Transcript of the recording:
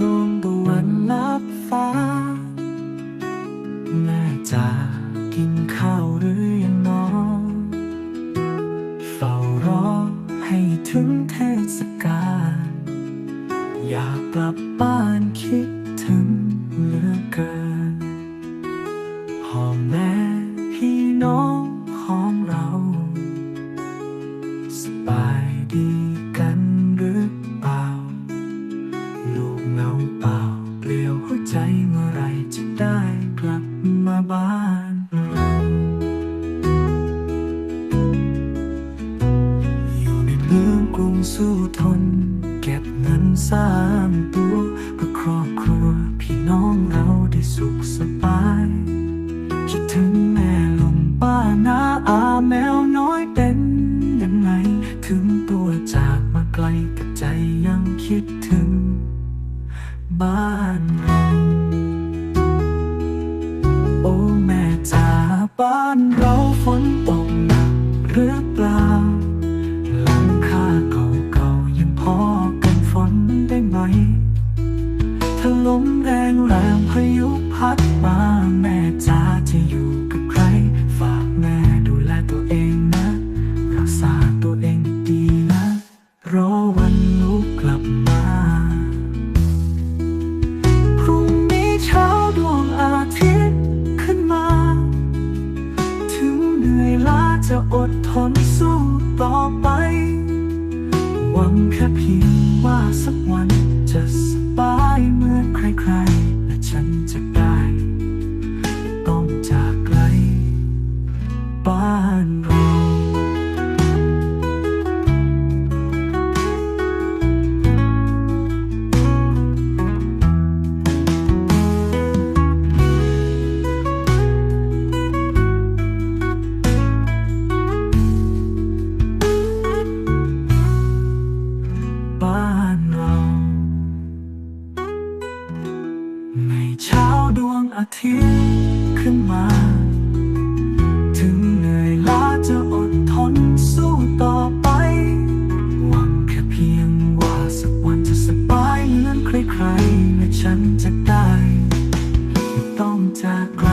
ดวงตะวันลับฟ้า แม่จะกินข้าวหรือยังนอนเฝ้ารอให้ถึงเทศกาลอยากกลับบ้านคิดถึง อยู่ในเมืองกรุงสู้ทน เก็บเงินสร้างตัวเพื่อครอบครัวพี่น้องเราได้สุขสบายคิดถึงแม่ลงป้านาอาแมวน้อยเป็นยังไง ถึงตัวจากมาไกลแต่ใจยังคิดถึง บ้านเราโอ้แม่จ๋าบ้านเราฝนตกหนักหรือ ลมแรงแรงพายุพัดมาแม่จ๋าจะอยู่กับใคร ฝากแม่ดูแลตัวเองนะ รักษาตัวเองดีนะรอวันลูกกลับมา พรุ่งนี้เช้าดวงอาทิตย์ขึ้นมา ถึงเหนื่อยล้าจะอดทนสู้ต่อไป หวังแค่เพียงว่าสักวัน เช้าดวงอาทิตย์ขึ้นมา ถึงเหนื่อยล้าจะอดทนสู้ต่อไป หวังแค่เพียงว่าสักวันจะสบายเหมือนใครๆและฉันจะได้ ต้องจากไกล